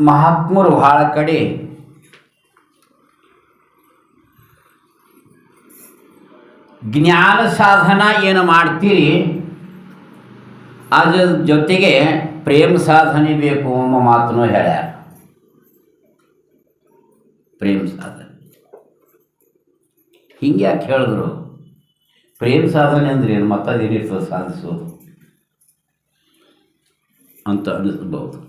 ಮಹಾತ್ಮರು ಬಹಳ ಕಡೆ ಜ್ಞಾನ ಸಾಧನ ಏನು ಮಾಡ್ತೀರಿ? ಅದ್ರ ಜೊತೆಗೆ ಪ್ರೇಮ ಸಾಧನೆ ಬೇಕು ಎಂಬ ಮಾತನ್ನು ಹೇಳ್ಯಾರ. ಪ್ರೇಮ ಸಾಧನೆ. ಹಿಂಗೆ ಯಾಕೆ ಹೇಳಿದ್ರು? ಪ್ರೇಮ ಸಾಧನೆ ಅಂದ್ರೆ ಏನು? ಮತ್ತದೇನಿರ್ತದೆ ಸಾಧಿಸೋದು ಅಂತ ಅನಿಸ್ಬೋದು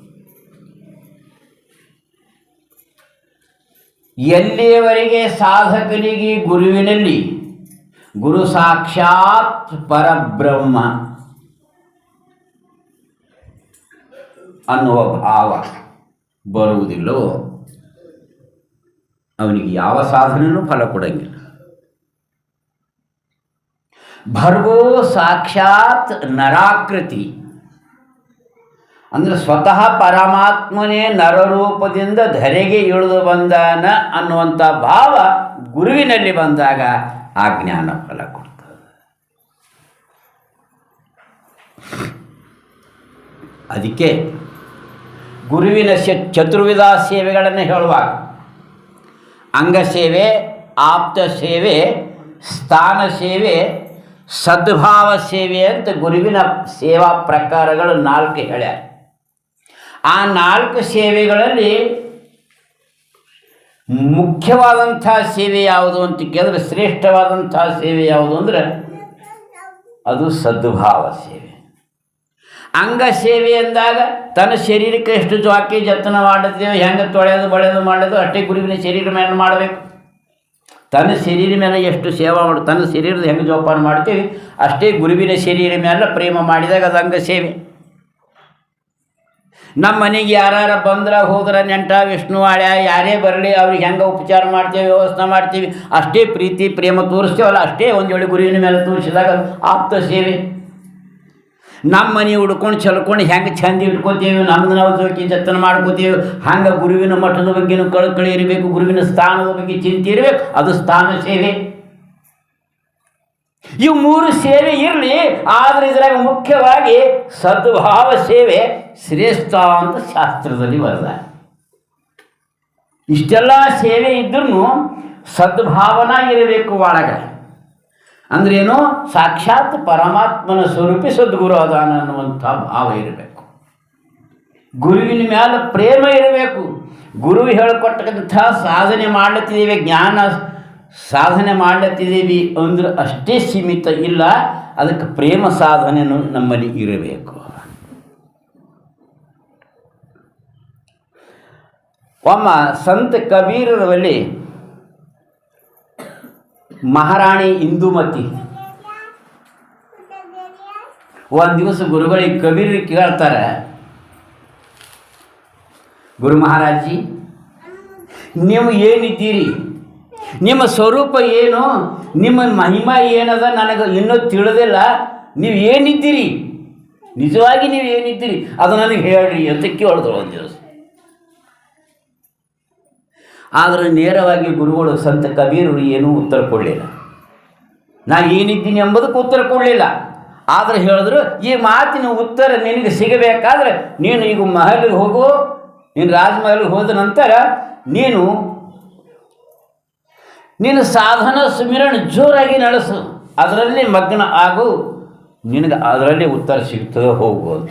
ಎಲ್ಲಿಯವರೆಗೆ ಸಾಧಕನಿಗೆ ಗುರುವಿನಲ್ಲಿ? ಗುರು ಸಾಕ್ಷಾತ್ ಪರಬ್ರಹ್ಮ ಅನ್ನುವ ಭಾವ ಬರುವುದಿಲ್ಲೋ, ಅವನಿಗೆ ಯಾವ ಸಾಧನೆಯೂ ಫಲ ಕೊಡಂಗಿಲ್ಲ. ಭರ್ಗೋ ಸಾಕ್ಷಾತ್ ನರಾಕೃತಿ. ಅಂದರೆ ಸ್ವತಃ ಪರಮಾತ್ಮನೇ ನರರೂಪದಿಂದ ಧರೆಗೆ ಇಳಿದು ಬಂದಾನ ಅನ್ನುವಂಥ ಭಾವ ಗುರುವಿನಲ್ಲಿ ಬಂದಾಗ ಆ ಜ್ಞಾನ ಫಲ ಕೊಡ್ತದೆ. ಅದಕ್ಕೆ ಗುರುವಿನ ಚತುರ್ವಿಧ ಸೇವೆಗಳನ್ನು ಹೇಳುವಾಗ ಅಂಗಸೇವೆ ಆಪ್ತ ಸೇವೆ, ಸ್ಥಾನ ಸೇವೆ, ಸದ್ಭಾವ ಸೇವೆ ಅಂತ ಗುರುವಿನ ಸೇವಾ ಪ್ರಕಾರಗಳು ನಾಲ್ಕು ಹೇಳ್ಯಾರ. ಆ ನಾಲ್ಕು ಸೇವೆಗಳಲ್ಲಿ ಮುಖ್ಯವಾದಂಥ ಸೇವೆ ಯಾವುದು ಅಂತ ಕೇಳಿದ್ರೆ ಶ್ರೇಷ್ಠವಾದಂಥ ಸೇವೆ ಯಾವುದು ಅಂದರೆ ಅದು ಸದ್ಭಾವ ಸೇವೆ. ಅಂಗ ಸೇವೆ ಅಂದಾಗ ತನ್ನ ಶರೀರಕ್ಕೆ ಎಷ್ಟು ಜಾಕಿ ಜತನ ಮಾಡುತ್ತೇವೆ ಹೆಂಗೆ ತೊಳೆಯೋದು ಬಳೆಯೋದು ಮಾಡೋದು ಅಷ್ಟೇ ಗುರುವಿನ ಶರೀರ ಮೇಲೆ ಮಾಡಬೇಕು. ತನ್ನ ಶರೀರ ಮೇಲೆ ಎಷ್ಟು ಸೇವಾ ಮಾಡಿ, ತನ್ನ ಶರೀರದ ಹೆಂಗೆ ಜೋಪಾನ ಮಾಡ್ತೀವಿ, ಅಷ್ಟೇ ಗುರುವಿನ ಶರೀರ ಮೇಲೆ ಪ್ರೇಮ ಮಾಡಿದಾಗ ಅದು ಅಂಗ ಸೇವೆ. ನಮ್ಮ ಮನೆಗೆ ಯಾರು ಬಂದ್ರೆ ಹೋದ್ರೆ ನೆಂಟ, ವಿಷ್ಣು ಆಳ್ಯ ಯಾರೇ ಬರಲಿ, ಅವ್ರಿಗೆ ಹೆಂಗೆ ಉಪಚಾರ ಮಾಡ್ತೀವಿ, ವ್ಯವಸ್ಥೆ ಮಾಡ್ತೀವಿ, ಅಷ್ಟೇ ಪ್ರೀತಿ, ಪ್ರೇಮ ತೋರಿಸ್ತೇವಲ್ಲ, ಅಷ್ಟೇ ಒಂದು ವೇಳೆ ಗುರುವಿನ ಮೇಲೆ ತೋರಿಸಿದಾಗ ಆಪ್ತ ಸೇವೆ. ನಮ್ಮ ಮನೆ ಉಡ್ಕೊಂಡು ಚಲ್ಕೊಂಡು ಹೆಂಗೆ ಚಂದ ಇಟ್ಕೋತೀವಿ, ನಮ್ದು ನಾವು ಜೋಕಿ ಜತನ ಮಾಡ್ಕೋತೀವಿ, ಹಂಗೆ ಗುರುವಿನ ಮಠದ ಬಗ್ಗೆನೂ ಕಳ್ಕಳಿ ಇರಬೇಕು, ಗುರುವಿನ ಸ್ಥಾನದ ಬಗ್ಗೆ ಚಿಂತೆ ಇರಬೇಕು, ಅದು ಸ್ಥಾನ ಸೇವೆ. ಇವು ಮೂರು ಸೇವೆ ಇರಲಿ, ಆದರೆ ಇದರಾಗ ಮುಖ್ಯವಾಗಿ ಸದ್ಭಾವ ಸೇವೆ. ಶ್ರೇಷ್ಠ ಅಂತ ಶಾಸ್ತ್ರದಲ್ಲಿ ಬರೆದ. ಇಷ್ಟೆಲ್ಲ ಸೇವೆ ಇದ್ರೂ ಸದ್ಭಾವನ ಇರಬೇಕು ಒಳಗೆ. ಅಂದ್ರೇನು ಸಾಕ್ಷಾತ್ ಪರಮಾತ್ಮನ ಸ್ವರೂಪಿ ಸದ್ಗುರು ಅದಾನ ಅನ್ನುವಂಥ ಭಾವ ಇರಬೇಕು. ಗುರುವಿನ ಮೇಲೆ ಪ್ರೇಮ ಇರಬೇಕು. ಗುರು ಹೇಳ್ಕೊಟ್ಟಕ್ಕಂಥ ಸಾಧನೆ ಮಾಡ್ಲತ್ತಿದ್ದೀವಿ ಜ್ಞಾನ ಸಾಧನೆ ಮಾಡ್ಲತ್ತಿದ್ದೀವಿ ಅಂದ್ರೆ ಅಷ್ಟೇ ಸೀಮಿತ ಇಲ್ಲ, ಅದಕ್ಕೆ ಪ್ರೇಮ ಸಾಧನೆಯೂ ನಮ್ಮಲ್ಲಿ ಇರಬೇಕು. ಒಮ್ಮ ಸಂತ ಕಬೀರರಲ್ಲಿ ಮಹಾರಾಣಿ ಇಂದುಮತಿ. ಒಂದು ದಿವಸ ಗುರುಗಳಿಗೆ ಕಬೀರ ಕೇಳ್ತಾರೆ, ಗುರು ಮಹಾರಾಜಿ ನೀವು ಏನಿದ್ದೀರಿ? ನಿಮ್ಮ ಸ್ವರೂಪ ಏನು? ನಿಮ್ಮ ಮಹಿಮಾ ಏನದ? ನನಗೆ ಇನ್ನೂ ತಿಳಿದಿಲ್ಲ. ನೀವು ಏನಿದ್ದೀರಿ? ನಿಜವಾಗಿ ನೀವು ಏನಿದ್ದೀರಿ? ಅದು ನನಗೆ ಹೇಳ್ರಿ ಅಂತ ಕೇಳಿದ್ರು ಒಂದು ದಿವಸ. ಆದರೆ ನೇರವಾಗಿ ಗುರುಗಳು ಸಂತ ಕಬೀರರು ಏನೂ ಉತ್ತರ ಕೊಡಲಿಲ್ಲ. ನಾನು ಏನಿದ್ದೀನಿ ಎಂಬುದಕ್ಕೆ ಉತ್ತರ ಕೊಡಲಿಲ್ಲ. ಆದರೆ ಹೇಳಿದ್ರು, ಈ ಮಾತಿನ ಉತ್ತರ ನಿನಗೆ ಸಿಗಬೇಕಾದ್ರೆ ನೀನು ಈಗ ಮಹಲಿಗೆ ಹೋಗು, ನೀನು ರಾಜಮಹಲಿಗೆ ಹೋದ ನಂತರ ನೀನು ನಿನ್ನ ಸಾಧನ ಸುಮಿರಣ ಜೋರಾಗಿ ನಡೆಸು. ಅದರಲ್ಲಿ ಮಗ್ನ ಆಗು. ನಿನಗೆ ಅದರಲ್ಲಿ ಉತ್ತರ ಸಿಗ್ತದೆ ಹೋಗು ಅಂತ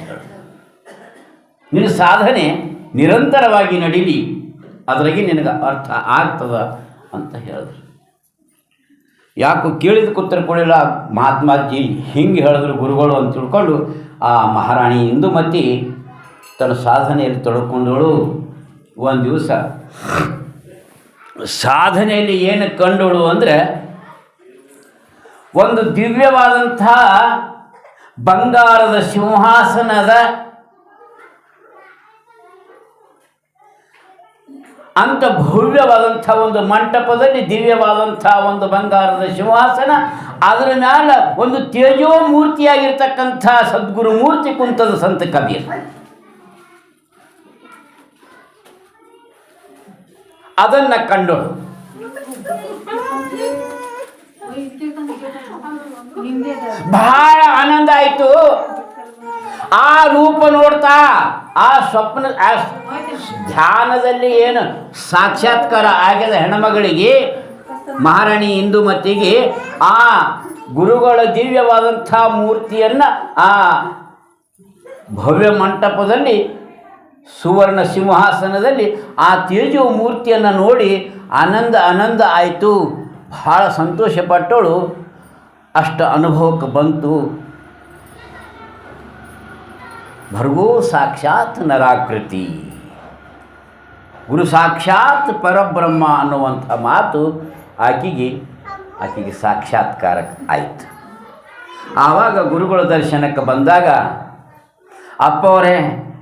ನಿನ್ನ ಸಾಧನೆ ನಿರಂತರವಾಗಿ ನಡೀಲಿ. ಅದ್ರಾಗೆ ನಿನಗೆ ಅರ್ಥ ಆಗ್ತದ ಅಂತ ಹೇಳಿದ್ರು. ಯಾಕೋ ಕೇಳಿದ ಕೂತ್ರ ಕೊಡಲಿಲ್ಲ ಮಹಾತ್ಮಾಜಿ ಹಿಂಗೆ ಹೇಳಿದ್ರು ಗುರುಗಳು ಅಂತ ತಿಳ್ಕೊಂಡು, ಆ ಮಹಾರಾಣಿ ಇಂದುಮತಿ ತನ್ನ ಸಾಧನೆಯಲ್ಲಿ ತೊಡ್ಕೊಂಡಳು. ಒಂದು ದಿವಸ ಸಾಧನೆಯಲ್ಲಿ ಏನು ಕಂಡಳು ಅಂದರೆ, ಒಂದು ದಿವ್ಯವಾದಂಥ ಬಂಗಾರದ ಸಿಂಹಾಸನದ ಅಂತ ಭವ್ಯವಾದಂಥ ಒಂದು ಮಂಟಪದಲ್ಲಿ ದಿವ್ಯವಾದಂಥ ಒಂದು ಬಂಗಾರದ ಸಿಂಹಾಸನ, ಅದರ ಮ್ಯಾಲ ಒಂದು ತೇಜೋ ಮೂರ್ತಿಯಾಗಿರ್ತಕ್ಕಂಥ ಸದ್ಗುರು ಮೂರ್ತಿ ಕುಂತದ ಸಂತ ಕಬೀರ್. ಅದನ್ನು ಕಂಡು ಬಹಳ ಆನಂದ ಆಯಿತು. ಆ ರೂಪ ನೋಡ್ತಾ ಆ ಸ್ವಪ್ನ ಧ್ಯಾನದಲ್ಲಿ ಏನು ಸಾಕ್ಷಾತ್ಕಾರ ಆಗ್ಯದ ಹೆಣ್ಮಗಳಿಗೆ, ಮಹಾರಾಣಿ ಇಂದುಮತಿಗೆ ಆ ಗುರುಗಳ ದಿವ್ಯವಾದಂಥ ಮೂರ್ತಿಯನ್ನು ಆ ಭವ್ಯ ಮಂಟಪದಲ್ಲಿ, ಸುವರ್ಣ ಸಿಂಹಾಸನದಲ್ಲಿ ಆ ತೇಜೋ ಮೂರ್ತಿಯನ್ನು ನೋಡಿ ಆನಂದ ಆನಂದ ಆಯಿತು. ಭಾಳ ಸಂತೋಷಪಟ್ಟಳು. ಅಷ್ಟು ಅನುಭವಕ್ಕೆ ಬಂತು. ಭರ್ಗೋ ಸಾಕ್ಷಾತ್ ನರಾಕೃತಿ ಗುರು ಸಾಕ್ಷಾತ್ ಪರಬ್ರಹ್ಮ ಅನ್ನುವಂಥ ಮಾತು ಆಕೆಗೆ ಆಕೆಗೆ ಸಾಕ್ಷಾತ್ಕಾರ ಆಯಿತು. ಆವಾಗ ಗುರುಗಳ ದರ್ಶನಕ್ಕೆ ಬಂದಾಗ ಅಪ್ಪ ಅವರೇ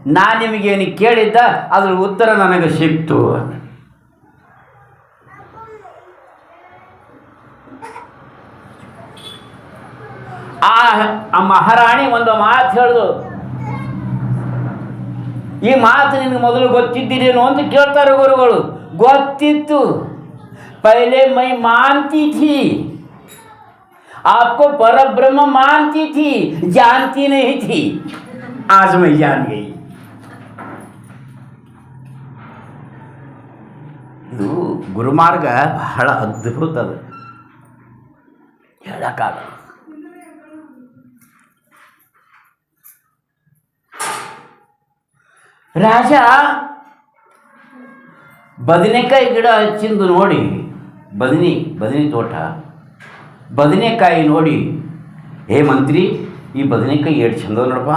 ನಾ ನಿಮಗೇನು ಕೇಳಿದ್ದ? ಅದ್ರ ಉತ್ತರ ನನಗೆ ಸಿಕ್ತು. ಆ ಮಹಾರಾಣಿ ಒಂದು ಮಾತು ಹೇಳಿದು ಈ ಮಾತು ನಿನಗೆ ಮೊದಲು ಗೊತ್ತಿದ್ದೀರೇನು ಅಂತ ಕೇಳ್ತಾರೆ ಗುರುಗಳು ಗೊತ್ತಿತ್ತು ಪಹಲೆ ಮೈ ಮಾನ್ತಿ ಥಿ आपको परब्रह्म मानती थी जानती नहीं थी आज मैं जान गई ಇದು ಗುರುಮಾರ್ಗ ಬಹಳ ಅದ್ಭುತ ಅದು ಹೇಳಕ್ಕಾಗಲ್ಲ ರಾಜ, ಬದನೆಕಾಯಿ ಗಿಡ ಹಚ್ಚಿಂದು ನೋಡಿ, ಬದನಿ ಬದನಿ ತೋಟ, ಬದನೆಕಾಯಿ ನೋಡಿ. ಹೇ ಮಂತ್ರಿ, ಈ ಬದನೆಕಾಯಿ ಎಷ್ಟು ಚಂದ ನೋಡಪ್ಪ.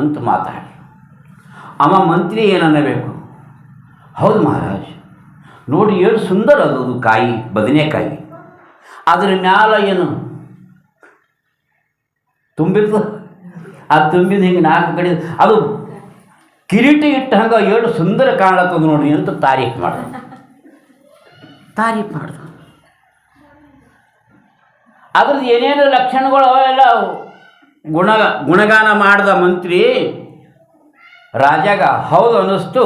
ಅಂತ ಮಾತಾಡಿ. ಅವ ಮಂತ್ರಿ ಏನನ್ನಬೇಕು ಹೌದು ಮಹಾರಾಜ್, ನೋಡಿ ಎಷ್ಟು ಸುಂದರ ಅದು ಕಾಯಿ, ಬದನೆಕಾಯಿ. ಅದ್ರ ಮ್ಯಾಲ ಏನು ತುಂಬಿರ್ತದೆ? ಆ ತುಂಬಿದ ಹಿಂಗೆ ನಾಲ್ಕು ಕಡೆ ಅದು ಕಿರೀಟ ಇಟ್ಟ ಹಂಗೆ ಏಳು ಸುಂದರ ಕಾಣತ್ತದ ನೋಡಿ ಅಂತ ತಾರೀಫ್ ಮಾಡ್ದ. ತಾರೀಫ್ ಮಾಡ್ದ. ಅದ್ರದ್ದು ಏನೇನು ಲಕ್ಷಣಗಳು ಅವೆಲ್ಲ ಗುಣ, ಗುಣಗಾನ ಮಾಡಿದ ಮಂತ್ರಿ. ರಾಜಾಗ, ಹೌದು ಅನ್ನಿಸ್ತು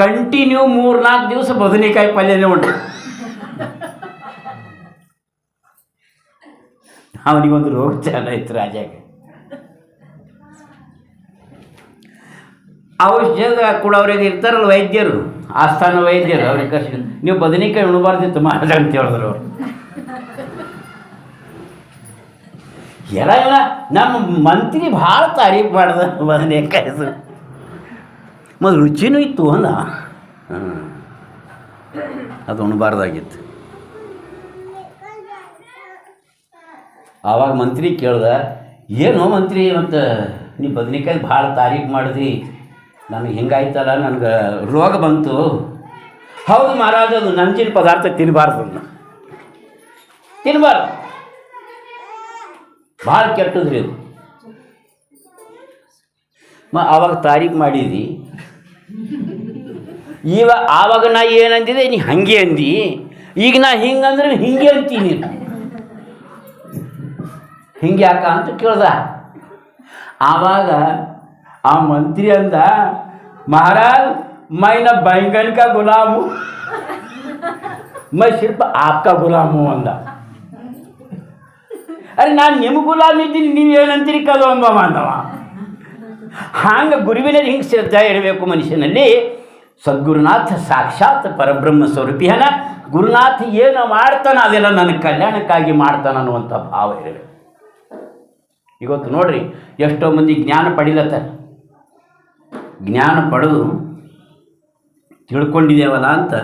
ಕಂಟಿನ್ಯೂ ಮೂರ್ನಾಲ್ಕು ದಿವಸ ಬದನೆಕಾಯಿ ಪಲ್ಯನೇ ಉಂಟು ಅವನಿಗೊಂದು ರೋಗ ಚೆನ್ನಾಗಿತ್ತು ರಾಜಾಗ. ಔಷಧ ಅವ್ರಿಗೆ ಇರ್ತಾರಲ್ಲ ವೈದ್ಯರು? ಆಸ್ಥಾನ ವೈದ್ಯರು ಅವ್ರಿಗೆ ಕಷ್ಟ ನೀವು ಬದನೆಕಾಯಿ ಉಣಬಾರ್ದಿತ್ತು ಮಹಾರಾಜ ಅಂತ ಹೇಳಿದ್ರು ಅವ್ರು. ಎಲ್ಲ ಎಲ್ಲ, ನಮ್ಮ ಮಂತ್ರಿ ಭಾಳ ತಾರೀಫ್ ಮಾಡ್ದ ಬದನೆಕಾಯಿ ಮತ್ತು ರುಚಿನೂ ಇತ್ತು ಅಂದ. ಅದು ಉಣಬಾರ್ದಾಗಿತ್ತು. ಆವಾಗ ಮಂತ್ರಿ ಕೇಳ್ದ, ಏನು ಮಂತ್ರಿ, ಮತ್ತು ನೀ ಬದನೆಕಾಯಿ ಭಾಳ ತಾರೀಫ್ ಮಾಡಿದ್ರಿ ನನಗೆ ಹಿಂಗಾಯ್ತಲ್ಲ, ನನಗೆ ರೋಗ ಬಂತು. ಹೌದು ಮಹಾರಾಜ, ಅದು ನಂಜಿನ ಪದಾರ್ಥ ತಿನ್ನಬಾರ್ದು ತಿನ್ನಬಾರ್ದು ಭಾಳ ಕೆಟ್ಟದ್ರಿ ಅದು. ಮ ಆವಾಗ ತಾರೀಫ್ ಮಾಡಿದಿ. ಇವ ಆವಾಗ ನಾ ಏನಂದಿದೆ, ನೀ ಹಂಗೆ ಅಂದಿ. ಈಗ ನಾ ಹಿಂಗಂದ್ರೆ ಹಿಂಗೆ ಅಂತೀನಿ. ಹಿಂಗೆ ಯಾಕ ಅಂತ ಕೇಳ್ದ. ಆವಾಗ ಆ ಮಂತ್ರಿ ಅಂದ ಮಹಾರಾಜ್ ಮೈ ನ बैंगन का गुलाम हूँ मैं सिर्फ आपका गुलाम हूँ ಅಂದ ಅರೆ ನಾನು ನಿಮ್ಮ ಗುಲಾಮ್ ಇದ್ದೀನಿ ನೀವು ಏನಂತೀರಿ ಕದು ಅಂಬ ಅಂದವ ಹಾಂಗೆ ಗುರುವಿನಲ್ಲಿ ಹಿಂಗೆ ಶ್ರದ್ಧಾ ಇರಬೇಕು ಮನುಷ್ಯನಲ್ಲಿ ಸದ್ಗುರುನಾಥ ಸಾಕ್ಷಾತ್ ಪರಬ್ರಹ್ಮ ಸ್ವರೂಪಿಯನ ಗುರುನಾಥ ಏನು ಮಾಡ್ತಾನ ಅದೆಲ್ಲ ನನ್ನ ಕಲ್ಯಾಣಕ್ಕಾಗಿ ಮಾಡ್ತಾನ ಅನ್ನುವಂಥ ಭಾವ ಇರಬೇಕು ಇವತ್ತು ನೋಡ್ರಿ ಎಷ್ಟೋ ಮಂದಿ ಜ್ಞಾನ ಪಡಿಲತ್ತಾರ ಜ್ಞಾನ ಪಡೆದು ತಿಳ್ಕೊಂಡಿದ್ದೇವಲ್ಲ ಅಂತ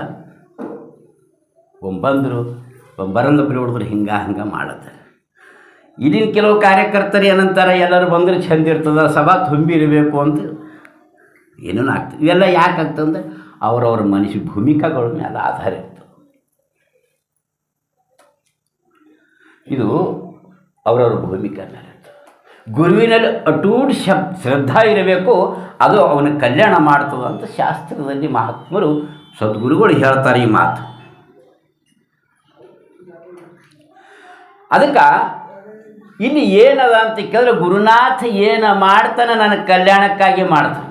ಬಂದರು ಬರಲ್ಲ ಬರೀ ಹುಡುಗರು ಹಿಂಗೆ, ಹಂಗೆ ಮಾಡುತ್ತೆ. ಇಲ್ಲಿನ ಕೆಲವು ಕಾರ್ಯಕರ್ತರು ಏನಂತಾರೆ, ಎಲ್ಲರೂ ಬಂದರೆ ಚಂದ ಇರ್ತದ, ಸಭಾ ತುಂಬಿರಬೇಕು ಅಂತ ಏನೇನು ಆಗ್ತದೆ. ಇವೆಲ್ಲ ಯಾಕೆ ಆಗ್ತದಂದ್ರೆ ಅವರವ್ರ ಮನುಷ್ಯ ಭೂಮಿಕಾಗಳ ಮೇಲೆ ಆಧಾರ ಇರ್ತದೆ. ಇದು ಅವರವ್ರ ಭೂಮಿಕೆ ಮೇಲೆ. ಗುರುವಿನಲ್ಲಿ ಅಟೂಟ್ ಶಬ್ ಶ್ರದ್ಧಾ ಇರಬೇಕು, ಅದು ಅವನ ಕಲ್ಯಾಣ ಮಾಡ್ತದೆ ಅಂತ ಶಾಸ್ತ್ರದಲ್ಲಿ ಮಹಾತ್ಮರು ಸದ್ಗುರುಗಳು ಹೇಳ್ತಾರೆ ಈ ಮಾತು. ಅದಕ್ಕೆ, ಇಲ್ಲಿ ಏನದ ಅಂತ ಕೇಳಿದ್ರೆ, ಗುರುನಾಥ ಏನು ಮಾಡ್ತಾನೆ ನನ್ನ ಕಲ್ಯಾಣಕ್ಕಾಗಿ ಮಾಡ್ತಾನೆ.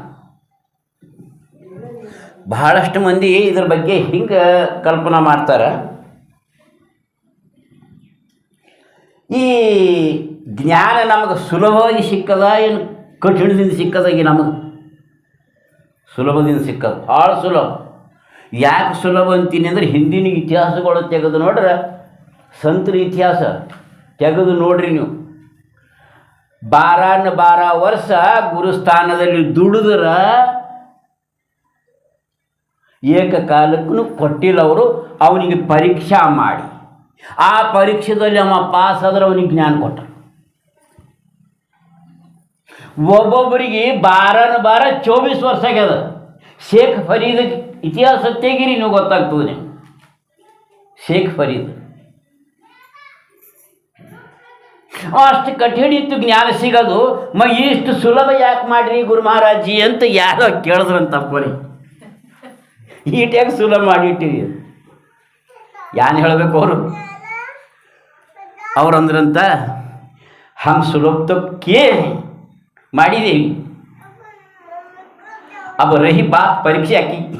ಬಹಳಷ್ಟು ಮಂದಿ ಇದ್ರ ಬಗ್ಗೆ ಹಿಂಗೆ ಕಲ್ಪನೆ ಮಾಡ್ತಾರೆ. ಈ ಜ್ಞಾನ ನಮಗೆ ಸುಲಭವಾಗಿ ಸಿಕ್ಕದ, ಏನು ಕಠಿಣದಿಂದ ಸಿಕ್ಕದಾಗಿ ನಮಗೆ? ಸುಲಭದಿಂದ ಸಿಕ್ಕದು. ಭಾಳ ಸುಲಭ. ಯಾಕೆ ಸುಲಭ ಅಂತೀನಿ ಅಂದರೆ ಹಿಂದಿನ ಇತಿಹಾಸಗಳು ತೆಗೆದು ನೋಡ್ರೆ, ಸಂತರ ಇತಿಹಾಸ ತೆಗೆದು ನೋಡ್ರಿ ನೀವು. ಬಾರಾನ ಬಾರ ವರ್ಷ ಗುರುಸ್ಥಾನದಲ್ಲಿ ದುಡಿದ್ರೆ, ಏಕಕಾಲಕ್ಕೂ ಕೊಟ್ಟಿಲ್ಲ ಅವರು, ಅವನಿಗೆ ಪರೀಕ್ಷಾ ಮಾಡಿ. ಆ ಪರೀಕ್ಷೆದಲ್ಲಿ ಅವ ಪಾಸ್ ಆದ್ರೆ ಅವನಿಗೆ ಜ್ಞಾನ ಕೊಟ್ಟರು ಒಬ್ಬೊಬ್ಬರಿಗೆ ಬಾರನ ಬಾರ ಚೌಬೀಸ್ ವರ್ಷ ಆಗ್ಯದ. ಶೇಖ್ ಫರೀದ್ ಇತಿಹಾಸ ತೆಗಿರಿ ನೀವು ಗೊತ್ತಾಗ್ತದೆ. ನಿಮ್ಗೆ ಶೇಖ್ ಫರೀದ್. ಅಷ್ಟು ಕಠಿಣ ಇತ್ತು ಜ್ಞಾನ ಸಿಗೋದು. ಮ ಇಷ್ಟು ಸುಲಭ ಯಾಕೆ ಮಾಡ್ರಿ ಗುರು ಮಹಾರಾಜಿ ಅಂತ ಯಾರೋ ಕೇಳಿದ್ರಂತ ಈಟ್ ಈಟ್ಯಾಗ ಸುಲಭ ಮಾಡಿಟ್ಟಿರಿ ಯಾನ್ ಹೇಳಬೇಕು ಅವರು? ಅವ್ರಂದ್ರಂತ ಹಮ್ ಸುಲಭ तो माड़ी देवी अब रही बात परीक्षा की।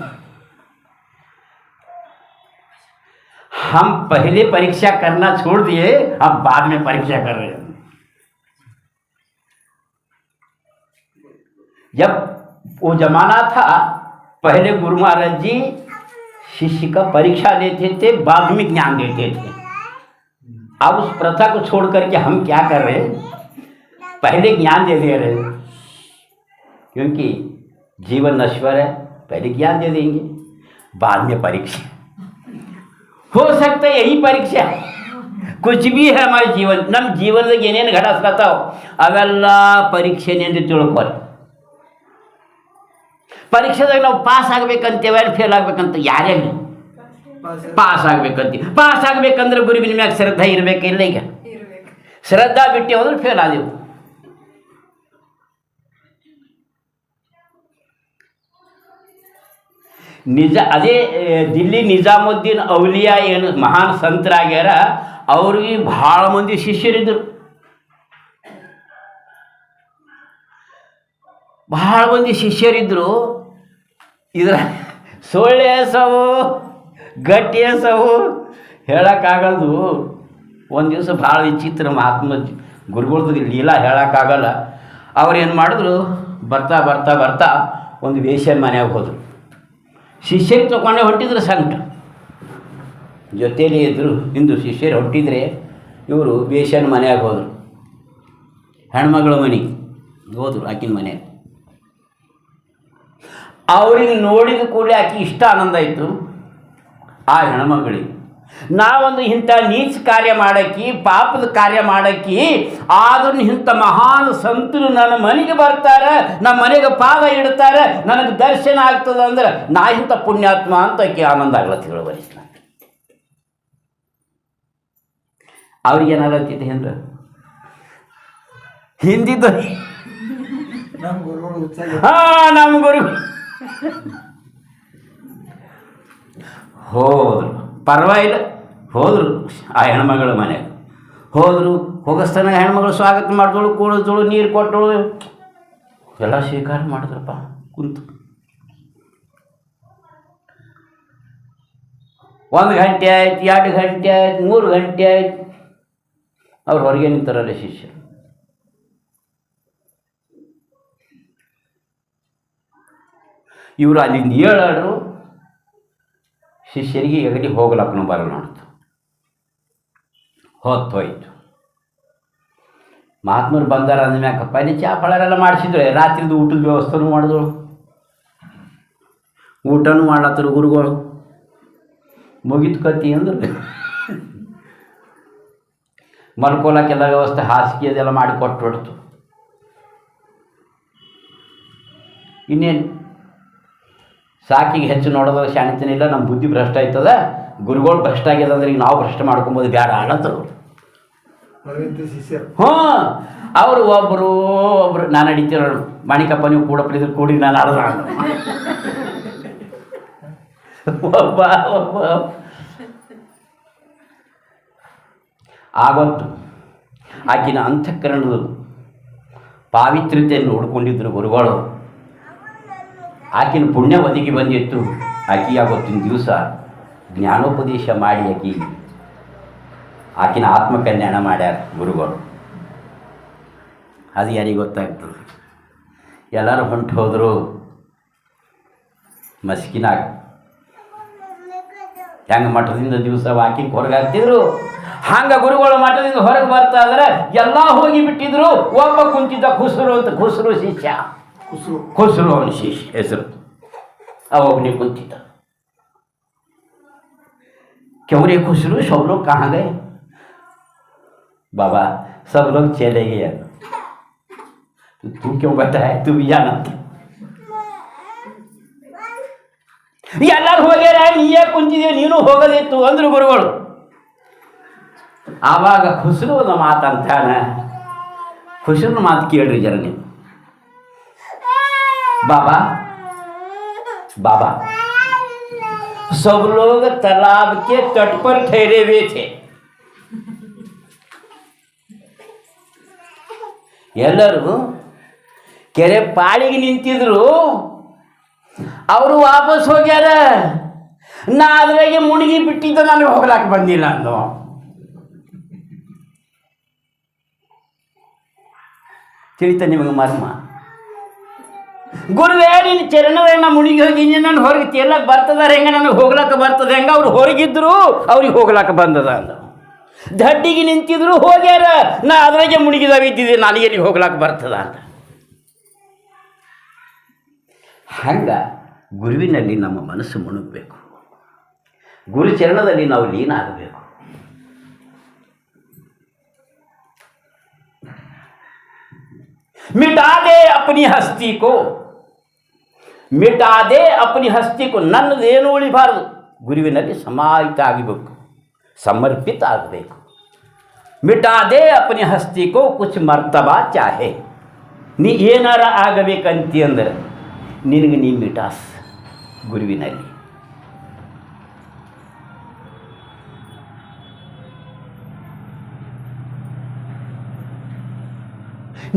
हम पहले परीक्षा करना छोड़ दिए, अब बाद में परीक्षा कर रहे हैं। जब वो जमाना था, पहले गुरु महाराज जी शिष्य का परीक्षा लेते थे, बाद में ज्ञान देते थे। अब उस प्रथा को छोड़ करके हम क्या कर रहे हैं? पहले ज्ञान दे दे रहे हैं क्योंकि जीवन नश्वर है पहले ज्ञान दे देंगे बाद में परीक्षा हो सकता है यही परीक्षा कुछ भी है हमारे जीवन ನಮ್ಮ ಜೀವನದಾಗ ಏನೇನು ಘಟಿಸ್ಲತ್ತಾವ ಅವೆಲ್ಲ ಪರೀಕ್ಷೆನೆಂದು ತಿಳ್ಕೊರಿ ಪರೀಕ್ಷೆದಾಗ ನಾವು ಪಾಸ್ ಆಗ್ಬೇಕಂತೇವೆ ಫೇಲ್ ಆಗ್ಬೇಕಂತ ಯಾರೇ ಪಾಸ್ ಆಗ್ಬೇಕಂತ ಪಾಸ್ ಆಗ್ಬೇಕಂದ್ರೆ ಗುರುವಿನ ಮ್ಯಾಗ ಶ್ರದ್ಧಾ ಇರಬೇಕಿಲ್ಲ ಈಗ ಇರ್ಬೇಕು ಶ್ರದ್ಧಾ ಬಿಟ್ಟು ಹೋದ್ರೆ ಫೇಲ್ ಆದೆವು ನಿಜ, ಅದೇ ದಿಲ್ಲಿ ನಿಜಾಮುದ್ದೀನ್ ಔಲಿಯಾ ಏನು ಮಹಾನ್ ಸಂತರಾಗ್ಯಾರ, ಅವ್ರಿಗೆ ಭಾಳ ಮಂದಿ ಶಿಷ್ಯರಿದ್ದರು ಭಾಳ ಮಂದಿ ಶಿಷ್ಯರಿದ್ದರು ಇದರ ಸೊಳ್ಳೆ ಸವು ಗಟ್ಟಿ ಸವು ಹೇಳೋಕ್ಕಾಗಲ್ದು. ಒಂದು ದಿವಸ ಭಾಳ ವಿಚಿತ್ರ ಮಹಾತ್ಮ ಗುರುಗಳದ್ದು ಲೀಲಾ ಹೇಳೋಕ್ಕಾಗಲ್ಲ. ಅವ್ರು ಏನು ಮಾಡಿದ್ರು, ಬರ್ತಾ ಬರ್ತಾ ಬರ್ತಾ ಒಂದು ವೇಷ್ಯನ ಮನೆಯಾಗ ಹೋದರು. ಶಿಷ್ಯರಿಗೆ ತಗೊಂಡೆ ಹೊಂಟಿದ್ರು ಸಂಕಟ. ಜೊತೆಯಲ್ಲಿ ಇದ್ದರು ಇಂದು ಶಿಷ್ಯರು ಹೊಂಟಿದ್ರೆ ಇವರು ಬೇಷನ್ ಮನೆಯಾಗ ಹೋದರು. ಹೆಣ್ಮಗಳ ಮನೆ, ಹೋದರು ಆಕಿನ ಮನೆ. ಅವರಿಗೆ ನೋಡಿದ ಕೂಡಲೇ ಆಕೆ ಇಷ್ಟ ಆನಂದ ಆಯಿತು. ಆ ಹೆಣ್ಮಗಳಿಗೆ ನಾವೊಂದು ಇಂಥ ನೀಚ ಕಾರ್ಯ ಮಾಡಕ್ಕಿ ಪಾಪದ ಕಾರ್ಯ ಮಾಡಕ್ಕಿ ಆದ್ರೂ ಇಂಥ ಮಹಾನ್ ಸಂತರು ನನ್ನ ಮನೆಗೆ ಬರ್ತಾರೆ ನಮ್ಮ ಮನೆಗೆ ಪಾದ ಇಡ್ತಾರೆ ನನಗೆ ದರ್ಶನ ಆಗ್ತದೆ ಅಂದ್ರೆ ನಾ ಇಂಥ ಪುಣ್ಯಾತ್ಮ ಅಂತ ಆಕೆ ಆನಂದ ಆಗ್ಲತ್ತ ಹೇಳುವರಿ ಅವ್ರಿಗೆ ಏನಾಗತ್ತಿದೆ ಅಂದ್ರೆ ಹಿಂದಿದ್ದು ಹಾ ನಮ್ಮ ಗುರು. ಹೋದ್ರು. ಪರವಾಗಿಲ್ಲ. ಹೋದರು ಆ ಹೆಣ್ಮಗಳ ಮನೆ ಹೋದರು ಹೋಗಸ್ತನ ಹೆಣ್ಮಗಳು ಸ್ವಾಗತ ಮಾಡಿದಳು, ಕೂಡಿದಳು, ನೀರು ಕೊಟ್ಟಳು. ಎಲ್ಲ ಸ್ವೀಕಾರ ಮಾಡಿದ್ರಪ್ಪ, ಕುಂತು. ಒಂದು ಗಂಟೆ ಆಯ್ತು, ಎರಡು ಗಂಟೆ ಆಯ್ತು, ಮೂರು ಗಂಟೆ ಆಯ್ತು. ಅವ್ರು ಹೊರಗೆ ನಿಂತಾರಲ್ಲ ಶಿಷ್ಯರು. ಇವರು ಅಲ್ಲಿಂದ ಏಳಾಡ್ರು ಶಿಷ್ಯರಿಗೆ ಎಗಡಿ ಹೋಗ್ಲಕ್ಕೂ ಬರಲ್ಲ ಹೊತ್ತು ಹೋಯ್ತು ಮಹಾತ್ಮರು ಬಂದಾರ ಅಂದ್ಮ್ಯಾಕ ಪನಿ ಚಾ ಫಳರೆಲ್ಲ ಮಾಡಿಸಿದ್ರು ರಾತ್ರಿದು ಊಟದ ವ್ಯವಸ್ಥೆನೂ ಮಾಡಿದ್ರು ಊಟನೂ ಮಾಡ್ಲತ್ತರು ಗುರುಗಳು. ಮುಗಿತು ಕತ್ತಿ ಅಂದ್ರೆ ಮಲ್ಕೊಳಕ್ಕೆಲ್ಲ ವ್ಯವಸ್ಥೆ ಹಾಸಿಗೆ ಅದೆಲ್ಲ ಮಾಡಿ ಕೊಟ್ಟು ಬಿಡ್ತು ಇನ್ನೇನು? ಸಾಕಿಗೆ ಹೆಚ್ಚು ನೋಡೋದ ಶಾಣಿತನಿಲ್ಲ ನಮ್ಮ ಬುದ್ಧಿ ಭ್ರಷ್ಟ ಆಯ್ತದ ಗುರುಗಳು ಭ್ರಷ್ಟ ಆಗ್ಯದ ಅಂದ್ರೆ ಈಗ ನಾವು ಭ್ರಷ್ಟ ಮಾಡ್ಕೊಬೋದು ಬೇಡ ಅನ್ನತ್ತರು ಹ್ಞೂ ಅವರು ಒಬ್ಬರು ಒಬ್ರು ನಾನು ಅಡಿತೀರ ಮಾಣಿಕಪ್ಪ ನೀವು ಕೂಡ ಪ್ಲೀಸ್ ಕೂಡಿ ನಾನು ಆಡದ ಒಬ್ಬ ಒಬ್ಬ. ಆಗೊತ್ತು ಆಕಿನ ಅಂತಃಕರಣದ ಪಾವಿತ್ರ್ಯತೆಯನ್ನು ನೋಡ್ಕೊಂಡಿದ್ರು ಗುರುಗಳು. ಆಕಿನ ಪುಣ್ಯ ಒದಗಿ ಬಂದಿತ್ತು. ಆಕಿ ಆವತ್ತಿನ ದಿವಸ ಜ್ಞಾನೋಪದೇಶ ಮಾಡಿ ಆಕಿ ಆಕಿನ ಆತ್ಮಕಲ್ಯಾಣ ಮಾಡ್ಯಾರ ಗುರುಗಳು. ಅದು ಯಾರಿಗೆ ಗೊತ್ತಾಗ್ತದೆ? ಎಲ್ಲರೂ ಹೊಂಟು ಹೋದರು ಮಸ್ಕಿನಾಗ. ಹೆಂಗೆ ಮಠದಿಂದ ದಿವಸ ಆಕಿ ಹೊರಗಾಗ್ತಿದ್ರು ಹಂಗೆ ಗುರುಗಳು ಮಠದಿಂದ ಹೊರಗೆ ಬರ್ತಾ ಇದ್ರೆ ಎಲ್ಲ ಹೋಗಿ ಬಿಟ್ಟಿದ್ರು. ಒಬ್ಬ ಕುಂತಿದ್ದ ಖುಸರು ಅಂತ, ಖುಸರು ಶಿಷ್ಯ. ಕುಸುರು ಖುಸ್ರು ಅವನ ಶಿಷ್ಯ ಹೆಸರು ಅವಾಗನೇ ಕುಂತಿದ್ದ क्यों रे खुसरू सब लोग कहाँ गए बाबा सब लोग चले गए तो तू क्यों बताया तू भी जाना था ಎಲ್ಲರೂ ಹೋಗ್ಯಾರ ನೀಯೇ ಕುಂತಿದ್ದೀವಿ ನೀನು ಹೋಗದಿತ್ತು ಅಂದ್ರು ಗುರುಗಳು ಆವಾಗ ಖುಸ್ರುವನ ಮಾತಂತಾನ ಖುಸ್ರುನ ಮಾತು ಕೇಳ್ರಿ ಜರ ನೀವು बाबा बाबा सब लोग तालाब के तट पर ठहरे हुए थे ಎಲ್ಲರೂ ಕೆರೆ ಪಾಳಿಗೆ ನಿಂತಿದ್ರು ಅವರು ವಾಪಸ್ ಹೋಗ್ಯಾರ ನಾ ಅದ್ರಾಗೆ ಮುಳುಗಿ ಬಿಟ್ಟಿದ್ದ ನನಗೆ ಹೋಗ್ಲಾಕ ಬಂದಿಲ್ಲ ಅಂದು ತಿಳಿತ ನಿಮಗೆ ಮರ್ಮ ಗುರುವೇ ನಿನ್ನ ಚರಣವೇ ನಾ ಮುನಿಗೆ ಹೋಗಿ ಇಂಜಿನ್ ನಾನು ಹೊರಗೆ ತೇಲಕ್ಕೆ ಬರ್ತದಾರ ಹೆಂಗೆ? ನನಗೆ ಹೋಗ್ಲಾಕ ಬರ್ತದೆ ಹೆಂಗೆ? ಅವ್ರು ಹೊರಗಿದ್ರು, ಅವ್ರಿಗೆ ಹೋಗ್ಲಾಕ ಬಂದದ ಅಂದ. ದಡ್ಡಿಗೆ ನಿಂತಿದ್ರು, ಹೋಗ್ಯಾರ. ನಾ ಅದ್ರಾಗೆ ಮುನಿಗಿದಾವ ಇದ್ದಿದ್ದೆ ನನಗೆ ಹೋಗ್ಲಾಕ ಬರ್ತದ ಅಂತ. ಹಂಗ ಗುರುವಿನಲ್ಲಿ ನಮ್ಮ ಮನಸ್ಸು ಮುಣುಗಬೇಕು. ಗುರುಚರಣದಲ್ಲಿ ನಾವು ಲೀನ ಆಗಬೇಕು ಮಿಟಾ ದೇ ಅಪನಿ ಹಸ್ತಿ ಕೋ ಮಿಟಾ ದೇ ಅಪನಿ ಹಸ್ತಿಕು ನನ್ನದೇನು ಉಳಿಬಾರದು? ಗುರುವಿನಲ್ಲಿ ಸಮಾಹಿತ ಆಗಬೇಕು. ಸಮರ್ಪಿತ ಆಗಬೇಕು. ಮಿಟಾದೆ ಅಪನಿ ಹಸ್ತಿಕೋ ಕುಚ್ ಮರ್ತಬಾ ಚಾಹೆ. ನೀ ಏನಾರ ಆಗಬೇಕಂತಿ ಅಂದ್ರೆ ನಿನಗೆ ನೀ ಮಿಟಾಸ್ ಗುರುವಿನಲ್ಲಿ.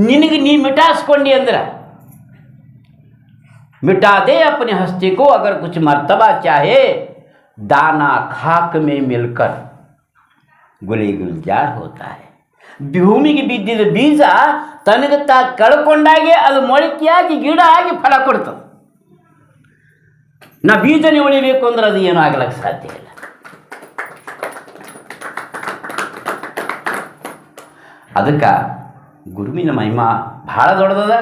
ನಿನಗೆ ನೀ ಮಿಟಾಸ್ಕೊಂಡಿ ಅಂದ್ರೆ मिटा दे अपने हस्ती को अगर कुछ मर्तबा चाहे दाना खाक में मिलकर ಗುಲಿ ಗುಲ್ಜಾರ್ ಹೋತಾ है ಭೂಮಿಗೆ ಬಿದ್ದಿದ್ದ ಬೀಜ ತನಗೆ ತಾ ಕಳ್ಕೊಂಡಾಗೆ ಅದು ಮೊಳಕೆಯಾಗಿ ಗಿಡ ಆಗಿ ಫಲ ಕೊಡ್ತದೆ ನಾ ಬೀಜನೇ ಉಳಿಬೇಕು ಅಂದ್ರೆ ಅದು ಏನೂ ಆಗ್ಲಕ್ಕೆ ಸಾಧ್ಯ ಇಲ್ಲ ಅದಕ್ಕೆ ಗುರುವಿನ ಮಹಿಮಾ ಭಾಳ ದೊಡ್ಡದದ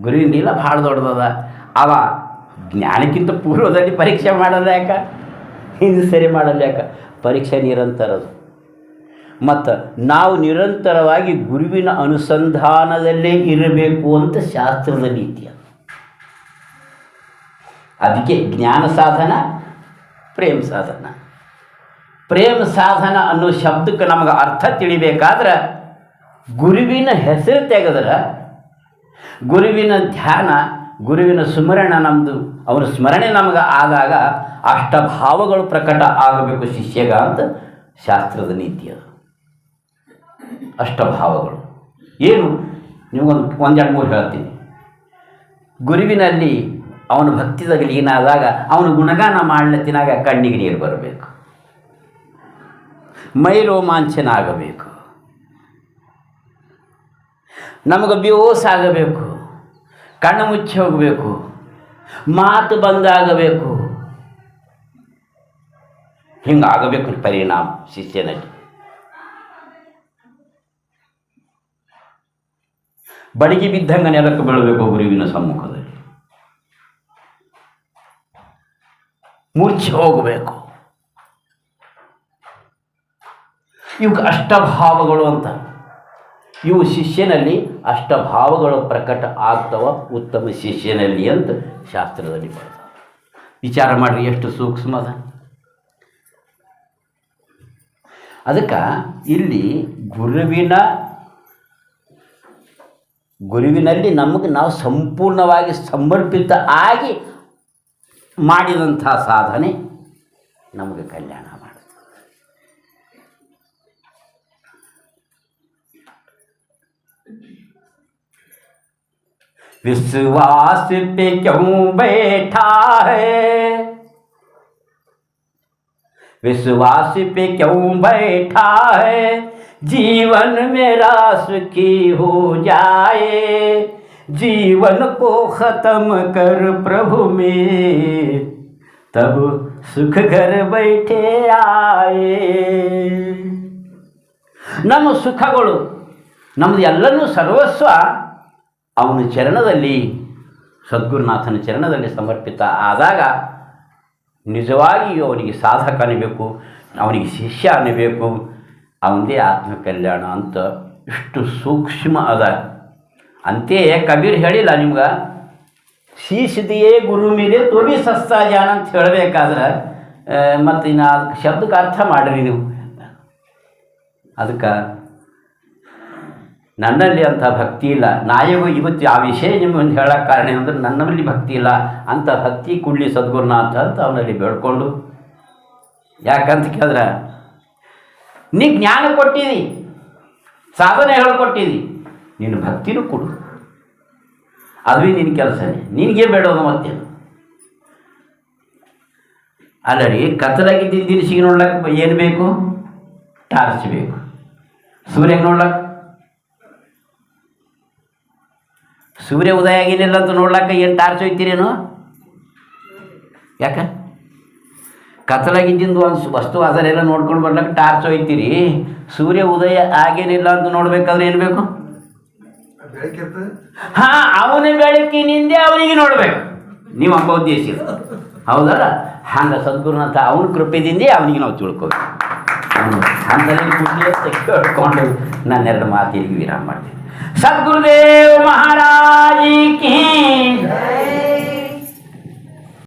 ಗುರುವಿನ ಇಲ್ಲ ಭಾಳ ದೊಡ್ಡದದ ಅವ ಜ್ಞಾನಕ್ಕಿಂತ ಪೂರ್ವದಲ್ಲಿ ಪರೀಕ್ಷೆ ಮಾಡಲ್ಲ ಯಾಕ? ಹಿಂದೆ ಸರಿ ಮಾಡಲ್ಲ ಯಾಕ? ಪರೀಕ್ಷೆ ನಿರಂತರದು. ಮತ್ತು ನಾವು ನಿರಂತರವಾಗಿ ಗುರುವಿನ ಅನುಸಂಧಾನದಲ್ಲೇ ಇರಬೇಕು ಅಂತ ಶಾಸ್ತ್ರದ ನೀತಿ ಅದು. ಅದಕ್ಕೆ ಜ್ಞಾನ ಸಾಧನ, ಪ್ರೇಮ ಸಾಧನ. ಪ್ರೇಮ ಸಾಧನ ಅನ್ನೋ ಶಬ್ದಕ್ಕೆ ನಮಗೆ ಅರ್ಥ ತಿಳಿಬೇಕಾದ್ರೆ ಗುರುವಿನ ಹೆಸರು ತೆಗೆದ್ರೆ ಗುರುವಿನ ಧ್ಯಾನ ಗುರುವಿನ ಸ್ಮರಣ ನಮ್ಮದು ಅವನ ಸ್ಮರಣೆ ನಮಗೆ ಆದಾಗ ಅಷ್ಟಭಾವಗಳು ಪ್ರಕಟ ಆಗಬೇಕು ಶಿಷ್ಯಗ ಅಂತ ಶಾಸ್ತ್ರದ ನೀತಿ ಅದು. ಅಷ್ಟಭಾವಗಳು. ಏನು? ನಿಮಗೊಂದು, ಒಂದೆರಡು ಮೂರು ಹೇಳ್ತೀನಿ. ಗುರುವಿನಲ್ಲಿ ಅವನ ಭಕ್ತಿದಾಗ ಲೀನಾದಾಗ ಅವನು ಗುಣಗಾನ ಮಾಡ್ಲತ್ತಿನಾಗ ಕಣ್ಣಿಗೆ ನೀರು ಬರಬೇಕು. ಮೈ ರೋಮಾಂಚನ ಆಗಬೇಕು ನಮಗೆ ಬೇವೋಸ್ ಆಗಬೇಕು. ಕಣ್ಣು ಮುಚ್ಚಿ ಹೋಗಬೇಕು, ಮಾತು ಬಂದಾಗಬೇಕು. ಹಿಂಗಾಗಬೇಕು ಪರಿಣಾಮ ಶಿಷ್ಯನಲ್ಲಿ. ಬಡಗಿ ಬಿದ್ದಂಗೆ ನೆಲಕ್ಕೆ ಬೀಳಬೇಕು ಗುರುವಿನ ಸಮ್ಮುಖದಲ್ಲಿ. ಮೂರ್ಛೆ ಹೋಗಬೇಕು. ಇವಕ್ಕೆ ಅಷ್ಟಭಾವಗಳು ಅಂತ. ಇವು ಶಿಷ್ಯನಲ್ಲಿ ಅಷ್ಟಭಾವಗಳು ಪ್ರಕಟ ಆಗ್ತವ ಉತ್ತಮ ಶಿಷ್ಯನಲ್ಲಿ ಅಂತ ಶಾಸ್ತ್ರದಲ್ಲಿ ಬರ್ತವೆ ವಿಚಾರ ಮಾಡಿರಿ, ಎಷ್ಟು ಸೂಕ್ಷ್ಮದ? ಅದಕ್ಕೆ ಇಲ್ಲಿ ಗುರುವಿನ ಗುರುವಿನಲ್ಲಿ ನಮಗೆ ನಾವು ಸಂಪೂರ್ಣವಾಗಿ ಸಮರ್ಪಿತ ಆಗಿ ಮಾಡಿದಂಥ ಸಾಧನೆ ನಮಗೆ ಕಲ್ಯಾಣ विश्वास पे क्यों बैठा है विश्वास पे क्यों बैठा है जीवन मेरा सुखी हो जाए जीवन को खत्म कर प्रभु में तब सुख घर बैठे आए ನಮ್ಮ ಸುಖಗಳು ನಮ್ಮದು ಎಲ್ಲನೂ ಸರ್ವಸ್ವ ಅವನ ಚರಣದಲ್ಲಿ, ಸದ್ಗುರುನಾಥನ ಚರಣದಲ್ಲಿ ಸಮರ್ಪಿತ ಆದಾಗ ನಿಜವಾಗಿಯೂ ಅವನಿಗೆ ಸಾಧಕ ಅನ್ನಬೇಕು, ಅವನಿಗೆ ಶಿಷ್ಯ ಅನ್ನಬೇಕು, ಅವನದೇ ಆತ್ಮಕಲ್ಯಾಣ ಅಂತ ಇಷ್ಟು ಸೂಕ್ಷ್ಮ ಅದ. ಅಂತೆಯೇ ಕಬೀರ್ ಹೇಳಿಲ್ಲ ನಿಮ್ಗೆ ಶೀಸಿದೆಯೇ ಗುರು ಮೇಲೆ ತೋಬಿ ಸಸ್ತಾ ಜಾನ ಅಂತ ಹೇಳಬೇಕಾದ್ರೆ ಮತ್ತು ಇನ್ನು ಶಬ್ದಕ್ಕೆ ಅರ್ಥ ಮಾಡಿರಿ ನೀವು. ಅದಕ್ಕೆ ನನ್ನಲ್ಲಿ ಅಂಥ ಭಕ್ತಿ ಇಲ್ಲ. ನಾಯಗೂ ಇವತ್ತು ಆ ವಿಷಯ ನಿಮ್ಗೆ ಹೇಳೋಕ್ಕೆ ಕಾರಣ ಏನಂದ್ರೆ ನನ್ನಲ್ಲಿ ಭಕ್ತಿ ಇಲ್ಲ. ಅಂಥ ಭಕ್ತಿ ಕುಳ್ಳಿ ಸದ್ಗುರುನಾಥ ಅಂತ ಅವನಲ್ಲಿ ಬೇಡ್ಕೊಂಡು. ಯಾಕಂತ ಕೇಳಿದ್ರೆ, ನೀ ಜ್ಞಾನ ಕೊಟ್ಟಿದಿ, ಸಾಧನೆ ಹೇಳ್ಕೊಟ್ಟಿದಿ, ನಿನ್ನ ಭಕ್ತಿನೂ ಕೊಡು. ಅದುವೇ ನಿನ್ನ ಕೆಲಸನೇ ನಿನಗೆ ಬೇಡೋದು ಮತ್ತೇನು ಅಲ್ಲ ರೀ ಕತ್ತಲಾಗಿದ್ದ ದಿನಸಿಗೆ ನೋಡ್ಲಕ್ಕೆ ಏನು ಬೇಕು? ಟಾರ್ಚ್ ಬೇಕು. ಸೂರ್ಯಗೆ ನೋಡ್ಲಕ್ಕೆ? ಸೂರ್ಯ ಉದಯ ಆಗೇನಿಲ್ಲ ಅಂತ ನೋಡ್ಲಕ್ಕ ಏನು ಟಾರ್ಚ್ ಒಯ್ತೀರೇನು ಯಾಕೆ? ಕತ್ತಲಾಗಿದ್ದಿಂದು ಒಂದು ವಸ್ತು ಅದನ್ನೆಲ್ಲ ನೋಡ್ಕೊಂಡು ಬರ್ಲಕ್ಕ ಟಾರ್ಚ್ ಒಯ್ತೀರಿ ಸೂರ್ಯ ಉದಯ ಆಗೇನಿಲ್ಲ ಅಂತ ನೋಡ್ಬೇಕಾದ್ರೆ ಏನು ಬೇಕು? ಹಾ ಅವನ ಬೆಳಕಿನಿಂದ ಅವನಿಗೆ ನೋಡ್ಬೇಕು. ನಿಮ್ಮ ಅಂಬ ಉದ್ದೇಶ. ಹೌದಲ್ಲ ಹಂಗೆ ಸದ್ಗುರುನಂತ ಅವನ ಕೃಪೆದಿಂದ ಅವನಿಗೆ ನಾವು ತಿಳ್ಕೊಬೇಕು. ಹಂಗಲ್ಲಿ ಖುಷಿ ತೆಗೆದುಕೊಂಡು ನನ್ನೆರಡು ಮಾತಿಗೆ ವಿರಾಮ ಮಾಡ್ತೀನಿ. ಸದ್ಗುರುದೇವ್ ಮಹಾರಾಜಿ ಕಿ